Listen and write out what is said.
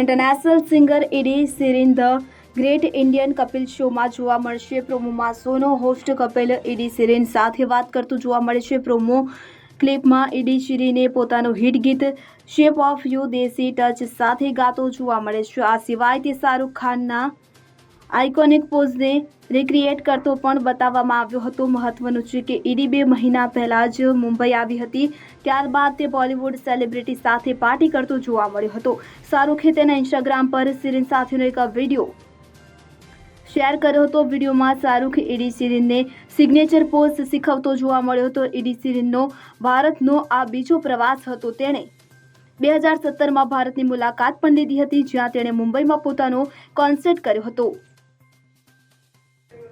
International singer Ed Sheeran the great Indian Kapil શોમાં જોવા મળશે. પ્રોમોમાં સોનો હોસ્ટ કપિલ ઇડી સિરિન સાથે વાત કરતું જોવા મળે છે. પ્રોમો ક્લિપમાં ઇડી શિરીને પોતાનું હિટ ગીત shape of you desi touch સાથે ગાતો જોવા મળે છે. આ સિવાય તે શાહરૂખ ખાનના આઇકોનિક પોઝને રિક્રિએટ કરતો પણ બતાવવામાં આવ્યો હતો. મહત્વનું છે કે ઈડી બે મહિના પહેલાં જ મુંબઈ આવી હતી. ત્યારબાદ તે બોલિવૂડ સેલિબ્રિટી સાથે પાર્ટી કરતો જોવા મળ્યો હતો. શાહરૂખે તેના ઇન્સ્ટાગ્રામ પર સિરિન સાથેનો એક વીડિયો શેર કર્યો હતો. વિડીયોમાં શાહરૂખ ઈડી સિરિનને સિગ્નેચર પોઝ શીખવતો જોવા મળ્યો હતો. ઈડી સિરિનનો ભારતનો આ બીજો પ્રવાસ હતો. તેણે બે હજાર સત્તરમાં ભારતની મુલાકાત પણ લીધી હતી, જ્યાં તેણે મુંબઈમાં પોતાનો કોન્સર્ટ કર્યો હતો.